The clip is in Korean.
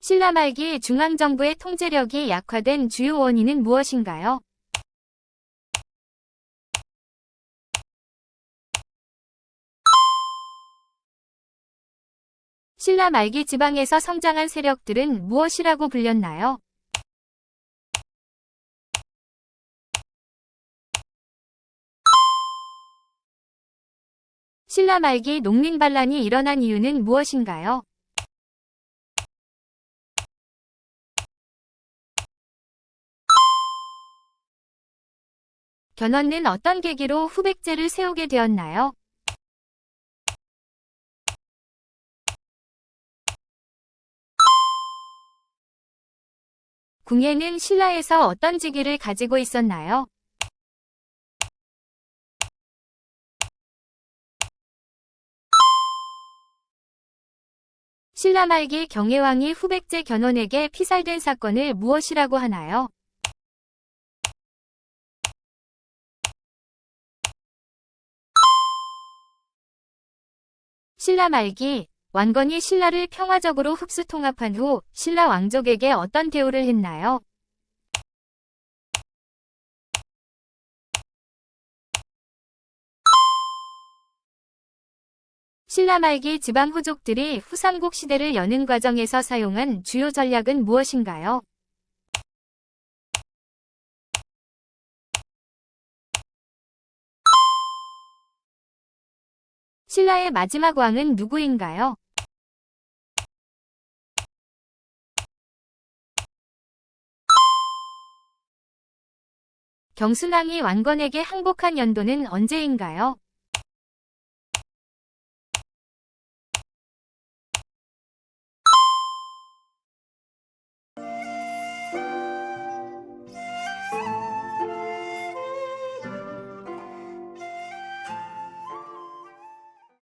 신라 말기 중앙정부의 통제력이 약화된 주요 원인은 무엇인가요? 신라 말기 지방에서 성장한 세력들은 무엇이라고 불렸나요? 신라 말기 농민 반란이 일어난 이유는 무엇인가요? 견훤는 어떤 계기로 후백제를 세우게 되었나요? 궁예는 신라에서 어떤 직위를 가지고 있었나요? 신라 말기 경혜왕이 후백제 견훤에게 피살된 사건을 무엇이라고 하나요? 신라 말기 왕건이 신라를 평화적으로 흡수 통합한 후 신라 왕족에게 어떤 대우를 했나요? 신라 말기 지방 후족들이 후삼국 시대를 여는 과정에서 사용한 주요 전략은 무엇인가요? 신라의 마지막 왕은 누구인가요? 경순왕이 왕건에게 항복한 연도는 언제인가요?